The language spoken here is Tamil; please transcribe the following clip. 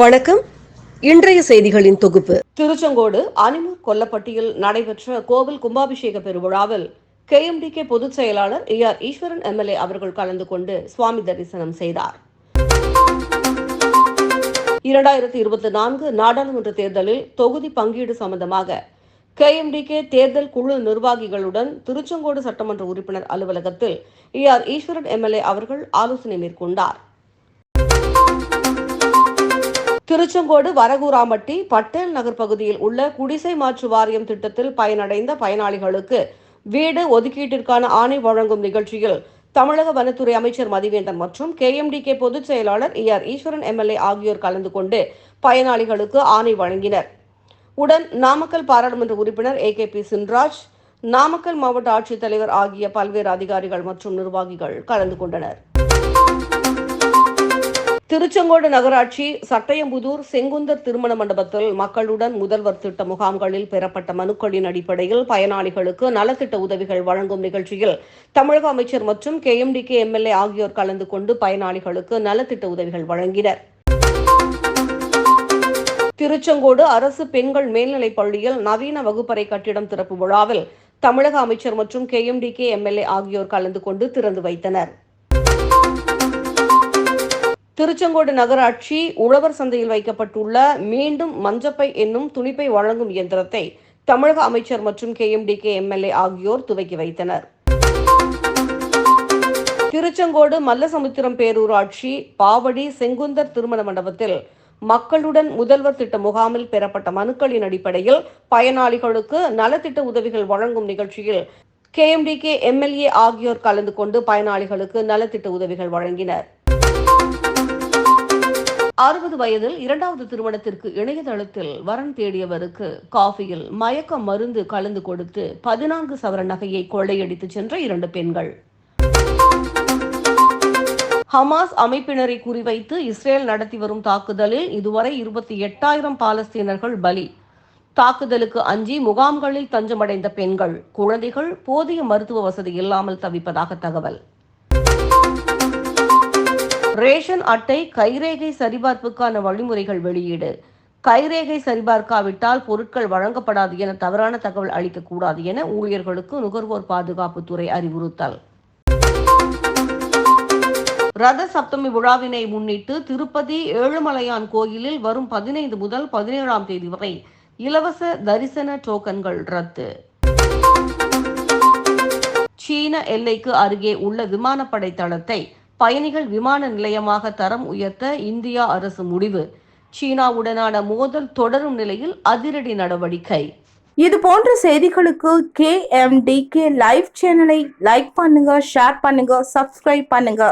வணக்கம். இன்றைய செய்திகளின் தொகுப்பு. திருச்செங்கோடு அனிமூர் கொல்லப்பட்டியில் நடைபெற்ற கோவில் கும்பாபிஷேக பெருவிழாவில் கே எம் டி கே பொதுச் செயலாளர் ஏ ஆர் ஈஸ்வரன் எம்எல்ஏ அவர்கள் கலந்து கொண்டு சுவாமி தரிசனம் செய்தார். இரண்டாயிரத்தி இருபத்தி நான்கு நாடாளுமன்ற தேர்தலில் தொகுதி பங்கீடு சம்பந்தமாக கே எம் டி கே தேர்தல் குழு நிர்வாகிகளுடன் திருச்செங்கோடு சட்டமன்ற உறுப்பினர் அலுவலகத்தில் ஏ ஆர் ஈஸ்வரன் எம்எல்ஏ அவர்கள் ஆலோசனை மேற்கொண்டார். திருச்செங்கோடு வரகூராமட்டி பட்டேல் நகர் பகுதியில் உள்ள குடிசை மாற்று வாரியம் திட்டத்தில் பயனடைந்த பயனாளிகளுக்கு வீடு ஒதுக்கீட்டிற்கான ஆணை வழங்கும் நிகழ்ச்சியில் தமிழக வனத்துறை அமைச்சர் மதிவேந்தன் மற்றும் கேஎம்டிகே பொதுச் செயலாளர் ஏ ஆர் ஈஸ்வரன் எம்எல்ஏ ஆகியோர் கலந்து கொண்டு பயனாளிகளுக்கு ஆணை வழங்கினர். உடன் நாமக்கல் பாராளுமன்ற உறுப்பினர் A K P Chinraj Namakkal மாவட்ட ஆட்சித்தலைவர் ஆகிய பல்வேறு அதிகாரிகள் மற்றும் நிர்வாகிகள் கலந்து கொண்டனர். திருச்செங்கோடு நகராட்சி சட்டயம்புதூர் செங்குந்தர் திருமண மண்டபத்தில் மக்களுடன் முதல்வர் திட்ட முகாம்களில் பெறப்பட்ட மனுக்களின் அடிப்படையில் பயனாளிகளுக்கு நலத்திட்ட உதவிகள் வழங்கும் நிகழ்ச்சியில் தமிழக அமைச்சர் மற்றும் கே கேஎம்டிகே எம்எல்ஏ ஆகியோர் கலந்து கொண்டு பயனாளிகளுக்கு நலத்திட்ட உதவிகள் வழங்கினர். திருச்செங்கோடு அரசு பெண்கள் மேல்நிலைப் பள்ளியில் நவீன வகுப்பறை கட்டிடம் திறப்பு விழாவில் தமிழக அமைச்சர் மற்றும் கே கேஎம்டிகே எம்எல்ஏ ஆகியோர் கலந்து கொண்டு திறந்து வைத்தனர். திருச்செங்கோடு நகராட்சி உழவர் சந்தையில் வைக்கப்பட்டுள்ள மீண்டும் மஞ்சப்பை என்னும் துணிப்பை வழங்கும் இயந்திரத்தை தமிழக அமைச்சர் மற்றும் கேஎம்டிகே எம்எல்ஏ ஆகியோர் துவக்கி வைத்தனர். திருச்செங்கோடு மல்லசமுத்திரம் பேரூராட்சி பாவடி செங்குந்தர் திருமண மண்டபத்தில் மக்களுடன் முதல்வர் திட்ட முகாமில் பெறப்பட்ட மனுக்களின் அடிப்படையில் பயனாளிகளுக்கு நலத்திட்ட உதவிகள் வழங்கும் நிகழ்ச்சியில் கேஎம்டிகே எம்எல்ஏ ஆகியோர் கலந்து கொண்டு பயனாளிகளுக்கு நலத்திட்ட உதவிகள் வழங்கினர். அறுபது வயதில் இரண்டாவது திருமணத்திற்கு இணையதளத்தில் வரன் தேடியவருக்கு காஃபியில் மயக்க மருந்து கலந்து கொடுத்து பதினான்கு சவர நகையை கொள்ளையடித்து சென்ற இரண்டு பெண்கள். ஹமாஸ் அமைப்பினரை குறிவைத்து இஸ்ரேல் நடத்தி வரும் தாக்குதலில் இதுவரை இருபத்தி எட்டாயிரம் பாலஸ்தீனர்கள் பலி. தாக்குதலுக்கு அஞ்சி முகாம்களில் தஞ்சமடைந்த பெண்கள் குழந்தைகள் போதிய மருத்துவ வசதி இல்லாமல் தவிப்பதாக தகவல். ரேஷன் அட்டை கைரேகை சரிபார்ப்புக்கான வழிமுறைகள் வெளியீடு. கைரேகை சரிபார்க்காவிட்டால் பொருட்கள் வழங்கப்படாது என தவறான தகவல் அளிக்கக்கூடாது என ஊழியர்களுக்கு நுகர்வோர் பாதுகாப்புத்துறை அறிவுறுத்தல். ரத சப்தமி விழாவினை முன்னிட்டு திருப்பதி ஏழுமலையான் கோயிலில் வரும் பதினைந்து முதல் பதினேழாம் தேதி வரை இலவச தரிசன டோக்கன்கள் ரத்து. சீன எல்லைக்கு அருகே உள்ள விமானப்படை தளத்தை பயணிகள் விமான நிலையமாக தரம் உயர்த்த இந்தியா அரசு முடிவு. சீனாவுடனான மோதல் தொடரும் நிலையில் அதிரடி நடவடிக்கை. இது போன்ற செய்திகளுக்கு K M T K live சேனலை லைக் பண்ணுங்க ஷேர் பண்ணுங்க சப்ஸ்கிரைப் பண்ணுங்க.